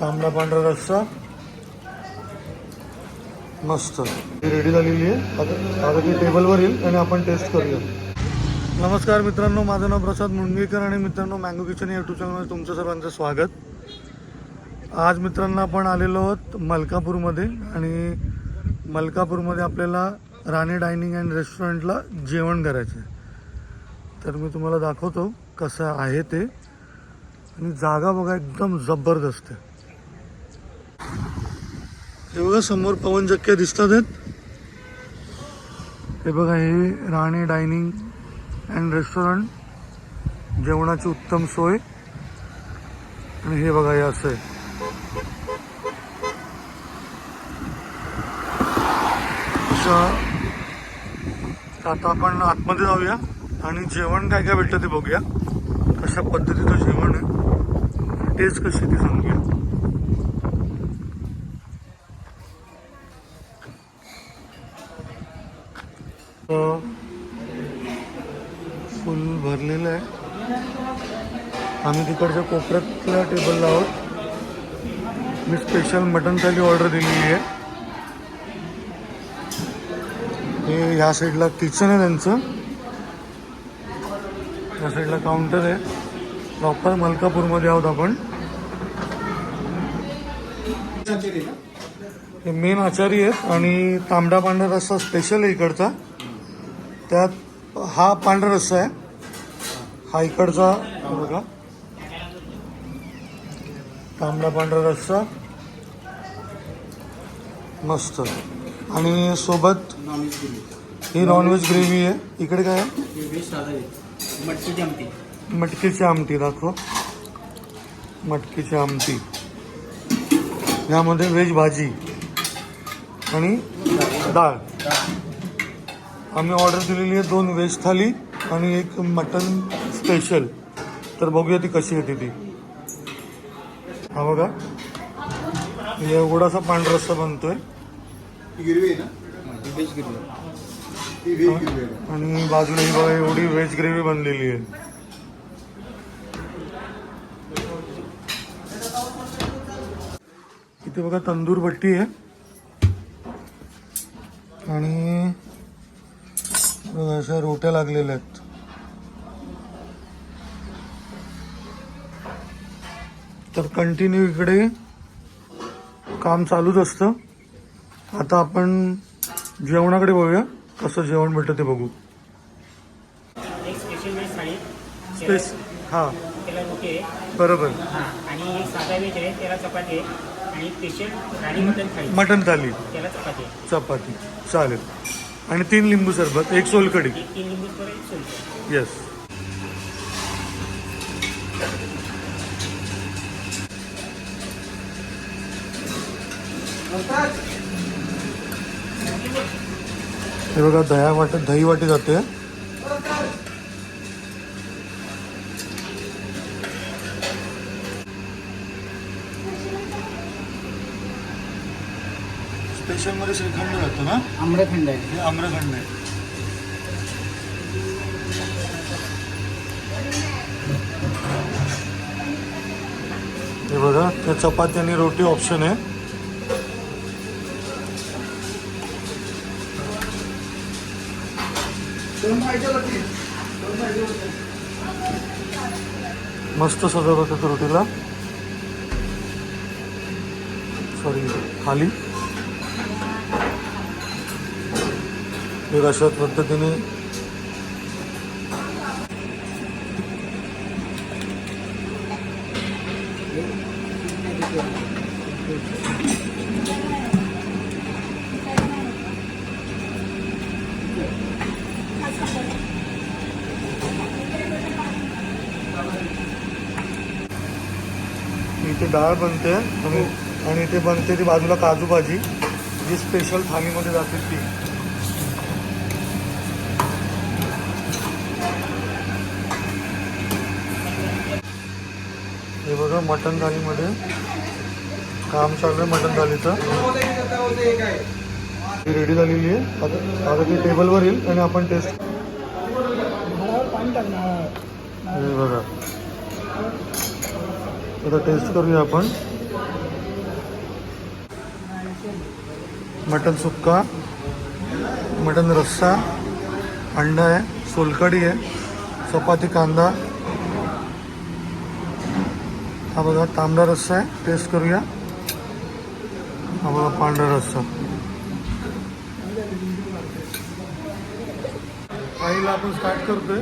तांबडा पांढरा रस्सा. मस्त. रेडी झालेली आहे. आता आता ती टेबलवर येईल आणि आपण टेस्ट करूया. नमस्कार मित्रांनो माझं नाव प्रसाद मुंडगेकर आणि मित्रांनो मँगो किचन यूट्यूब चॅनलमध्ये तुमचं सर्वांचं स्वागत. आज मित्रांनो आपण आलेलो आहोत मलकापूरमध्ये आणि मलकापूरमध्ये आपल्याला राणे डायनिंग अँड रेस्टॉरंटला जेवण करायचं आहे तर मी तुम्हाला दाखवतो कसं आहे ते. आणि जागा बघा एकदम जबरदस्त आहे. हे बघा समोर पवन चक्क्या दिसतात आहेत. हे बघा हे राणे डायनिंग अँड रेस्टॉरंट. जेवणाची उत्तम सोय. आणि हे बघा हे असं आहे. आता आपण आतमध्ये जाऊया. आणि जेवण काय काय भेटतं ते बघूया. कशा पद्धतीचं जेवण आहे. टेस्ट कशी ती सांगूया. फुल भरलेलं आहे. आम्ही तिकडच्या कोपऱ्यातल्या टेबलला आहोत. मी स्पेशल मटन थाली ऑर्डर दिलेली आहे. हे ह्या साईडला किचन आहे त्यांचं. या साईडला काउंटर आहे. प्रॉपर मलकापूरमध्ये आहोत आपण. हे मेन आचारी आहेत आणि तांबडा पांढरा रस्सा स्पेशल आहे इकडचा. त्यात हा पांढरा रस्सा आहे. हा इकडचा बघा. तांबडा पांढरा रस्सा. मस्त. आणि सोबत ही नॉनव्हेज ग्रेव्ही आहे. इकडे काय आहे? मटकीची आमटी. मटकीची आमटी दाखव. मटकीची आमटी. यामध्ये व्हेज भाजी आणि डाळ आम्ही ऑर्डर दिलेली आहे दोन व्हेज थाली आणि एक मटन स्पेशल. तर बघूया ती कशी येते ती. हा बघा. एवढासा पांढरा रस्सा बनतोय गिरवी आहे ना? व्हेज गिरवी ती व्हेज गिरवी आहे. आणि बाजूला ही बघा एवढी व्हेज ग्रेव्ही बनलेली आहे. इथे बघा तंदूर भट्टी आहे. आणि अशा रोट्या लागलेल्या आहेत. तर कंटिन्यू इकडे काम चालूच असतं. आता आपण जेवणाकडे बघूया कसं जेवण भेटतं ते बघू. स्पेस हां. बरोबर. हां आणि साधा आहे त्याला चपाती आहे. आणि स्पेशल राणी मटन थाली त्याला चपाती चपाती. चालेल. आणि तीन लिंबू सरबत एक सोलकडी तीन लिंबू. येस हे बघा दह्या वाटत दही वाटी जाते. स्पेशलमध्ये श्रीखंड जातो ना? आम्रखंड आहे. हे आम्रखंड आहे. हे बघा ते चपाती आणि रोटी ऑप्शन आहे. मस्त सजवत होतं रोटीला. सॉरी खाली. एक अशा पद्धतीने इथे डाळ बनते आणि इथे बनते ती बाजूला काजू भाजी जी स्पेशल थालीमध्ये जाते ती. मटन मटण थालीमध्ये काम चालू आहे मटण थालीचं रेडी झालेली आहे. आता आता ती टेबलवर येईल आणि आपण टेस्ट हे बघा. आता टेस्ट करूया आपण. मटन सुक्का मटन रस्सा अंडा आहे सोलकडी आहे चपाती कांदा हा बघा तांबडा रस्सा टेस्ट करूया। हा बघा पांढरा रस्सा। आईला आपण स्टार्ट करतोय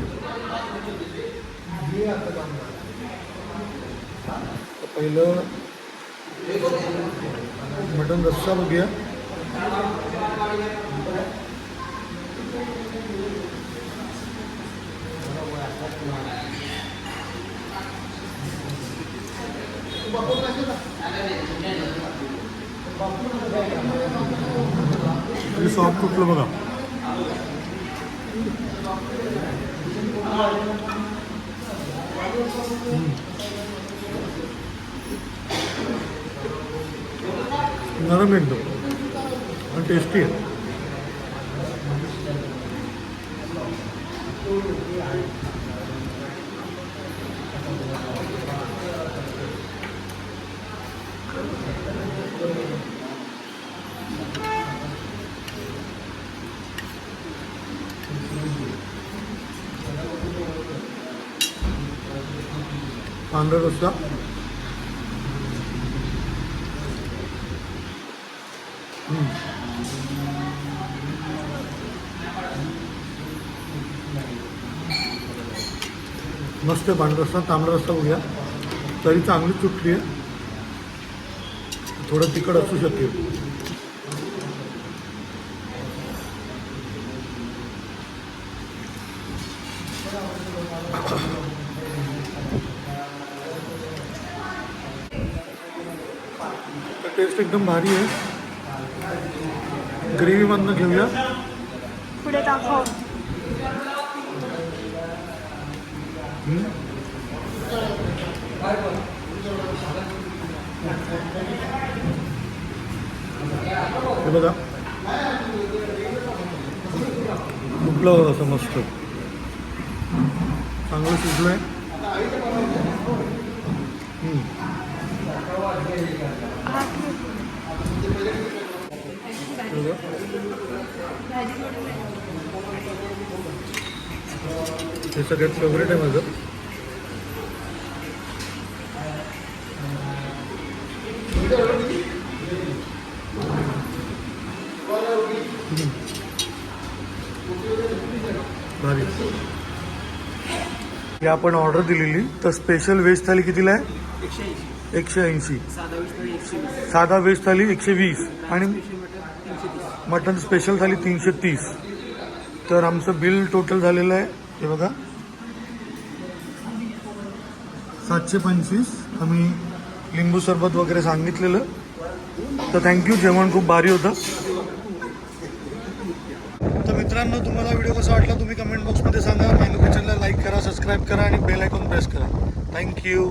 मटन रस्सा बघूया हे सॉफ्ट कुठलं बघा नरम एकदम आणि टेस्टी आहे पांढरा रस्सा. मस्त आहे पांढरा रस्सा तांबडा रस्सा बघूया. तरी चांगली चुटली आहे. थोडं तिखट असू शकेल. टेस्ट एकदम भारी आहे. ग्रेव्हीमधनं घेऊया. पुढे दाखव. हे बघा. कुठलं असं मस्त. चांगलं शिजलं आहे हे सगळ्यात फेवरेट आहे माझं. ही आपण ऑर्डर दिलेली. तर स्पेशल व्हेज थाली कितीला आहे? एकशे ऐंशी. साधा व्हेज थाली एकशे वीस. आणि मटन स्पेशल झाली तीनशे तीस. तर आमचं बिल टोटल झालेलं आहे हे बघा. सातशे पंचवीस आम्ही लिंबू सरबत वगैरे सांगितलेलं. तर थँक्यू जेवण खूप भारी होतं. तर मित्रांनो तुम्हाला व्हिडिओ कसा वाटला तुम्ही कमेंट बॉक्समध्ये सांगा. मेनू किचनला लाईक करा सबस्क्राईब करा आणि बेल आयकॉन प्रेस करा. Thank you